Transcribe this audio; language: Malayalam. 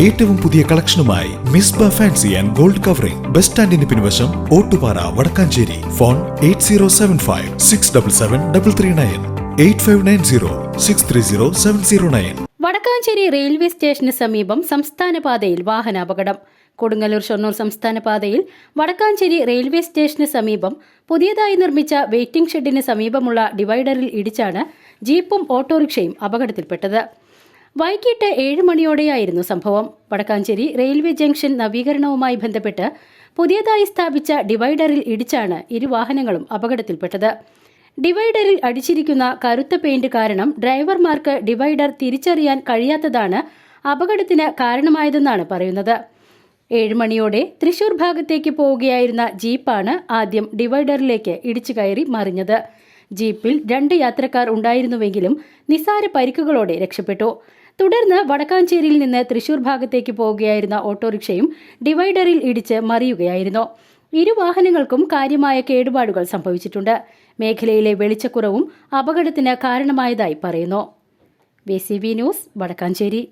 ഏറ്റവും പുതിയ കളക്ഷനുമായി Misba fancy and gold covering. Bus സ്റ്റാൻഡിന് പിൻവശം Ottupara Wadakkanchery. Phone eight zero seven five six double seven double three nine. Eight five nine zero six three zero seven zero nine. Wadakkanchery railway സ്റ്റേഷന് സമീപം സംസ്ഥാന പാതയിൽ വാഹനാപകടം. കൊടുങ്ങല്ലൂർ ഷൊർണൂർ സംസ്ഥാന പാതയിൽ വടക്കാഞ്ചേരി റെയിൽവേ സ്റ്റേഷന് സമീപം പുതിയതായി നിർമ്മിച്ച വെയിറ്റിംഗ് ഷെഡിന് സമീപമുള്ള ഡിവൈഡറിൽ ഇടിച്ചാണ് ജീപ്പും ഓട്ടോറിക്ഷയും അപകടത്തിൽപ്പെട്ടത്. വൈകിട്ട് ഏഴ് മണിയോടെയായിരുന്നു സംഭവം. വടക്കാഞ്ചേരി റെയിൽവേ ജംഗ്ഷൻ നവീകരണവുമായി ബന്ധപ്പെട്ട് പുതിയതായി സ്ഥാപിച്ച ഡിവൈഡറിൽ ഇടിച്ചാണ് ഇരു വാഹനങ്ങളും അപകടത്തിൽപ്പെട്ടത്. ഡിവൈഡറിൽ അടിച്ചിരിക്കുന്ന കറുത്ത പെയിന്റ് കാരണം ഡ്രൈവർമാർക്ക് ഡിവൈഡർ തിരിച്ചറിയാൻ കഴിയാത്തതാണ് അപകടത്തിന് കാരണമായതെന്നാണ് പറയുന്നത്. ഏഴ് മണിയോടെ തൃശൂർ ഭാഗത്തേക്ക് പോവുകയായിരുന്ന ജീപ്പാണ് ആദ്യം ഡിവൈഡറിലേക്ക് ഇടിച്ചു കയറി മറിഞ്ഞത്. ജീപ്പിൽ രണ്ട് യാത്രക്കാർ ഉണ്ടായിരുന്നുവെങ്കിലും നിസാര പരിക്കുകളോടെ രക്ഷപ്പെട്ടു. തുടർന്ന് വടക്കാഞ്ചേരിയിൽ നിന്ന് തൃശൂർ ഭാഗത്തേക്ക് പോവുകയായിരുന്ന ഓട്ടോറിക്ഷയും ഡിവൈഡറിൽ ഇടിച്ച് മറിയുകയായിരുന്നു. ഇരു വാഹനങ്ങൾക്കും കാര്യമായ കേടുപാടുകൾ സംഭവിച്ചിട്ടുണ്ട്. മേഖലയിലെ വെളിച്ചക്കുറവും അപകടത്തിന് കാരണമായതായി പറയുന്നു. B news Wadakkanchery.